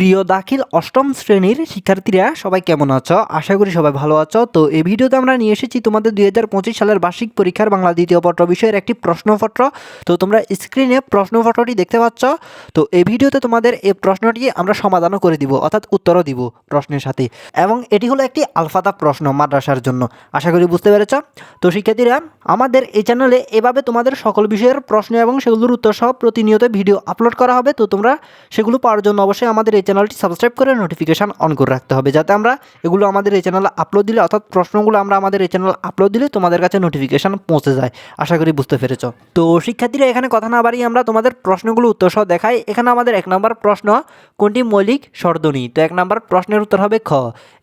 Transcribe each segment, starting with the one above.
প্রিয় দাখিল অষ্টম শ্রেণির শিক্ষার্থীরা, সবাই কেমন আছো? আশা করি সবাই ভালো আছো। তো এই ভিডিওতে আমরা নিয়ে এসেছি তোমাদের দুই হাজার পঁচিশ সালের বার্ষিক পরীক্ষার বাংলা দ্বিতীয় পত্র বিষয়ের একটি প্রশ্নপত্র। তো তোমরা স্ক্রিনে প্রশ্নপত্রটি দেখতে পাচ্ছ। তো এই ভিডিওতে তোমাদের এই প্রশ্নটি আমরা সমাধানও করে দিব, অর্থাৎ উত্তরও দিব প্রশ্নের সাথে। এবং এটি হলো একটি আলফাদা প্রশ্ন মাদ্রাসার জন্য। আশা করি বুঝতে পেরেছ? তো শিক্ষার্থীরা, আমাদের এই চ্যানেলে এভাবে তোমাদের সকল বিষয়ের প্রশ্ন এবং সেগুলোর উত্তর সহ প্রতিনিয়ত ভিডিও আপলোড করা হবে। তো তোমরা সেগুলো পাওয়ার জন্য অবশ্যই আমাদের এই চ্যানেলটি সাবস্ক্রাইব করে নোটিফিকেশান অন করে রাখতে হবে। যাতে আমরা এগুলো আমাদের এই চ্যানেলে আপলোড দিলে অর্থাৎ প্রশ্নগুলো আমরা আমাদের এই চ্যানেলে আপলোড দিলে তোমাদের কাছে নোটিফিকেশান পৌঁছে যায়। আশা করি বুঝতে পেরেছ। তো শিক্ষার্থীরা এখানে কথা না বাড়িয়ে আমরা তোমাদের প্রশ্নগুলো উত্তর সহ দেখাই। এখানে আমাদের এক নম্বর প্রশ্ন কোনটি মৌলিক স্বরধ্বনি তো এক নম্বর প্রশ্নের উত্তর হবে খ।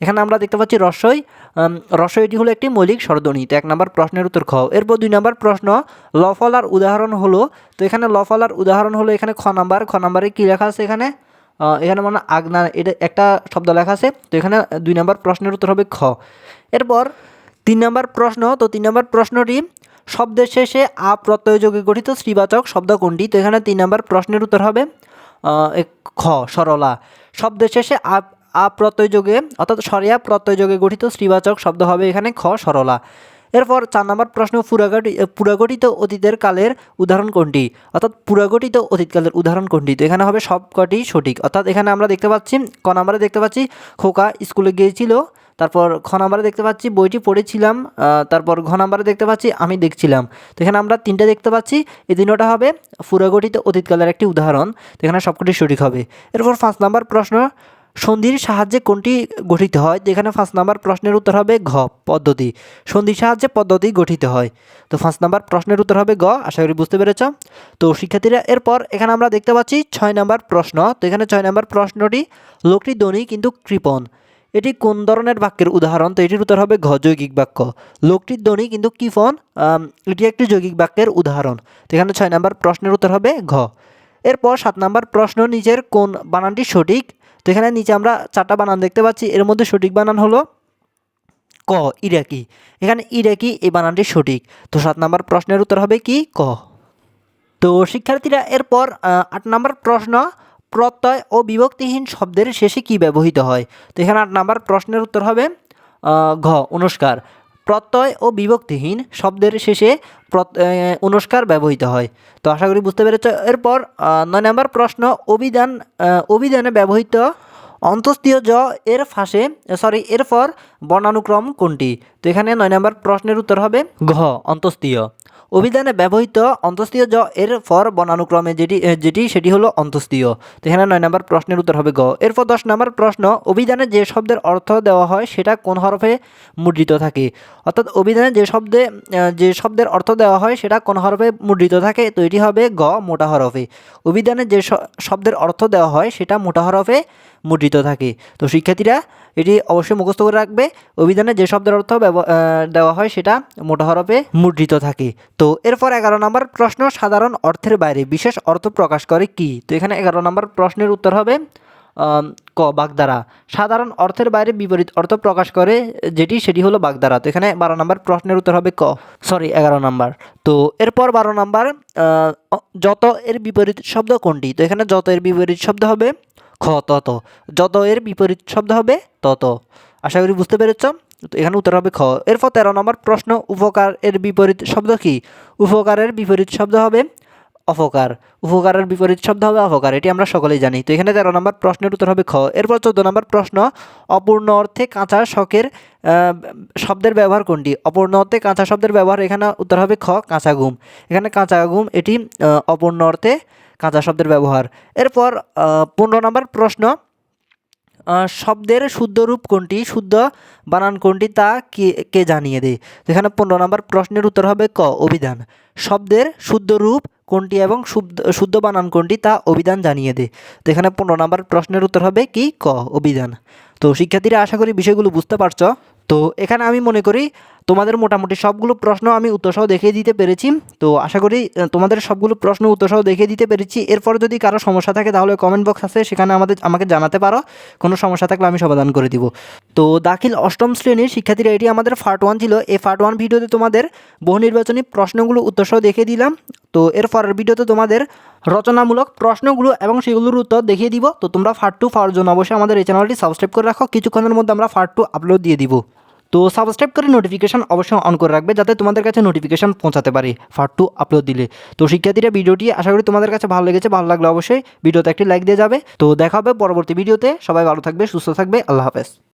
এখানে আমরা দেখতে পাচ্ছি রসই উম, রসই এটি হলো একটি মৌলিক স্বরধ্বনি তো এক নম্বর প্রশ্নের উত্তর খ। এরপর দুই নম্বর প্রশ্ন লফলার উদাহরণ হলো তো এখানে লফলার উদাহরণ হলো এখানে খ নাম্বার। খ নাম্বারে কী লেখা আছে এখানে? এখানে মানে আগনা এটা একটা শব্দ লেখা আছে, তো এখানে দুই নম্বর প্রশ্নের উত্তর হবে খ। এরপর তিন নম্বর প্রশ্ন, তো তিন নম্বর প্রশ্নটি, শব্দের শেষে আ প্রত্যয়যোগে গঠিত শ্রীবাচক শব্দ কোনটি? তো এখানে তিন নম্বর প্রশ্নের উত্তর হবে খ, সরলা। শব্দের শেষে আ আ প্রত্যয়যোগে অর্থাৎ সরিয়া প্রত্যয়যোগে গঠিত শ্রীবাচক শব্দ হবে এখানে খ, সরলা। এরপর চার নম্বর প্রশ্ন পুরাগঠি পুরাগঠিত অতীতের কালের উদাহরণ কোনটি? অর্থাৎ পুরাগঠিত অতীতকালের উদাহরণ কোনটি? তো এখানে হবে সবকটি সঠিক। অর্থাৎ এখানে আমরা দেখতে পাচ্ছি, ক নম্বরে দেখতে পাচ্ছি, খোকা স্কুলে গিয়েছিল, তারপর খ নাম্বারে দেখতে পাচ্ছি, বইটি পড়েছিলাম তারপর ঘ নাম্বারে দেখতে পাচ্ছি, আমি দেখছিলাম। তো এখানে আমরা তিনটে দেখতে পাচ্ছি, এই তিনটা হবে পুরাগঠিত অতীতকালের একটি উদাহরণ। তো এখানে সবকটি সঠিক হবে। এরপর পাঁচ নাম্বার প্রশ্ন সন্ধির সাহায্যে কোনটি গঠিত হয়? তো এখানে পাঁচ নাম্বার প্রশ্নের উত্তর হবে ঘ, পদ্ধতি। সন্ধির সাহায্যে পদ্ধতি গঠিত হয়। তো পাঁচ নাম্বার প্রশ্নের উত্তর হবে গ আশা করি বুঝতে পেরেছ? তো শিক্ষার্থীরা, এরপর এখানে আমরা দেখতে পাচ্ছি ছয় নাম্বার প্রশ্ন। তো এখানে ছয় নাম্বার প্রশ্নটি, লোকটি ধ্বনি কিন্তু কৃপণ। এটি কোন ধরনের বাক্যের উদাহরণ? তো এটির উত্তর হবে ঘ, যৌগিক বাক্য। লোকটির ধ্বনি কিন্তু কিফন এটি একটি যৌগিক বাক্যের উদাহরণ। তো এখানে ছয় নম্বর প্রশ্নের উত্তর হবে ঘ। এরপর সাত নম্বর প্রশ্ন নিজের কোন বানানটি সঠিক? তো এখানে নিচে আমরা চারটা বানান দেখতে পাচ্ছি। এর মধ্যে সঠিক বানান হলো ক, ইরাকি। এখানে ইরাকি এই বানানটি সঠিক। তো সাত নম্বর প্রশ্নের উত্তর হবে কি? ক। তো শিক্ষার্থীরা এরপর আট নম্বর প্রশ্ন, প্রত্যয় ও বিভক্তিহীন শব্দের শেষে কি ব্যবহৃত হয়? তো এখানে আট নম্বর প্রশ্নের উত্তর হবে ঘ, অনুষ্কার। প্রত্যয় ও বিভক্তিহীন শব্দের শেষে অনুষ্কার ব্যবহৃত হয়। তো আশা করি বুঝতে পেরেছ। এরপর নয় নম্বর প্রশ্ন, অভিধান অভিধানে ব্যবহৃত অন্তস্তীয় জ এর ফাঁসে, সরি এরপর বর্ণানুক্রম কোনটি? তো এখানে নয় নম্বর প্রশ্নের উত্তর হবে ঘ অন্তস্তীয় অভিধানে ব্যবহৃত অন্তস্তীয় জ এর ফর বর্ণানুক্রমে যেটি যেটি, সেটি হলো অন্তস্তীয় তো এখানে নয় নম্বর প্রশ্নের উত্তর হবে গ। এরপর দশ নম্বর প্রশ্ন, অভিধানে যে শব্দের অর্থ দেওয়া হয় সেটা কোন হরফে মুদ্রিত থাকে? অর্থাৎ অভিধানে যে শব্দে যে শব্দের অর্থ দেওয়া হয় সেটা কোন হরফে মুদ্রিত থাকে? তো এটি হবে গ, মোটা হরফে। অভিধানে যে শব্দের অর্থ দেওয়া হয় সেটা মোটা হরফে মুদ্রিত থাকে। তো শিক্ষার্থীরা, এটি অবশ্যই মুখস্থ করে রাখবে। অভিধানে যে শব্দের অর্থ দেওয়া হয় সেটা মোটা হরফে মুদ্রিত থাকে। তো এরপর এগারো নম্বর প্রশ্ন, সাধারণ অর্থের বাইরে বিশেষ অর্থ প্রকাশ করে কি? তো এখানে এগারো নম্বর প্রশ্নের উত্তর হবে ক, বাগদারা। সাধারণ অর্থের বাইরে বিপরীত অর্থ প্রকাশ করে যেটি, সেটি হলো বাগদারা। তো এখানে বারো নম্বর প্রশ্নের উত্তর হবে ক। সরি, এগারো নম্বর। তো এরপর বারো নম্বর যত এর বিপরীত শব্দ কোনটি? তো এখানে যত এর বিপরীত শব্দ হবে খ তত যত এর বিপরীত শব্দ হবে তত আশা করি বুঝতে পেরেছ? তো এখানে উত্তর হবে খ। এরপর তেরো নম্বর প্রশ্ন, উপকার এর বিপরীত শব্দ কি? উপকারের বিপরীত শব্দ হবে অপকার। উপকারের বিপরীত শব্দ হবে অপকার, এটি আমরা সকলেই জানি। তো এখানে তেরো নম্বর প্রশ্নের উত্তর হবে খ। এরপর চোদ্দ নম্বর প্রশ্ন, অপূর্ণ অর্থে কাঁচা শখের শব্দের ব্যবহার কোনটি? অপূর্ণ অর্থে কাঁচা শব্দের ব্যবহার, এখানে উত্তর হবে খ, কাঁচা ঘুম। এখানে কাঁচা ঘুম, এটি অপূর্ণ অর্থে কাঁচা শব্দের ব্যবহার। এরপর পনেরো নম্বর প্রশ্ন শব্দের শুদ্ধ রূপ কোনটি? শুদ্ধ বানান কোনটি তা কে কে জানিয়ে দেয়? তো এখানে পনেরো নম্বর প্রশ্নের উত্তর হবে ক, অভিধান। শব্দের শুদ্ধ রূপ কোনটি এবং শুদ্ধ শুদ্ধ বানান কোনটি তা অভিধান জানিয়ে দেয়। তো এখানে পনেরো নম্বর প্রশ্নের উত্তর হবে কি? ক, অভিধান। তো শিক্ষার্থীরা আশা করি বিষয়গুলো বুঝতে পারছ। তো এখানে আমি মনে করি তোমাদের মোটামুটি সবগুলো প্রশ্ন আমি উত্তরসহ দেখিয়ে দিতে পেরেছি। তো আশা করি তোমাদের সবগুলো প্রশ্ন উত্তরসহ দেখিয়ে দিতে পেরেছি। এরপর যদি কারও সমস্যা থাকে, তাহলে কমেন্ট বক্স আছে। সেখানে আমাদের, আমাকে জানাতে পারো। কোনো সমস্যা থাকলে আমি সমাধান করে দিব। তো দাখিল অষ্টম শ্রেণির শিক্ষার্থীরা এটি আমাদের পার্ট ওয়ান ছিল। এই পার্ট ওয়ান ভিডিওতে তোমাদের বহু নির্বাচনী প্রশ্নগুলো উত্তরসহ দেখিয়ে দিলাম। তো এর পরের ভিডিওতে তোমাদের রচনামূলক প্রশ্নগুলো এবং সেগুলোর উত্তর দেখিয়ে দিব। তো তোমরা ফার্ট টু পাওয়ার জন্য অবশ্যই আমাদের এই চ্যানেলটি সাবস্ক্রাইব করে রাখো। কিছুক্ষণের মধ্যে আমরা ফার্ট টু আপলোড দিয়ে দিব। তো সাবস্ক্রাইব করে নোটিফিকেশান অবশ্যই অন করে রাখবে যাতে তোমাদের কাছে নোটিফিকেশান পৌঁছাতে পারি ফার্ট টু আপলোড দিলে। তো শিক্ষার্থীরা ভিডিওটি আশা করি তোমাদের কাছে ভালো লেগেছে, ভালো লাগলে অবশ্যই ভিডিওতে একটি লাইক দিয়ে যাবে। তো দেখা হবে পরবর্তী ভিডিওতে, সবাই ভালো থাকবে, সুস্থ থাকবে, আল্লাহ হাফেজ।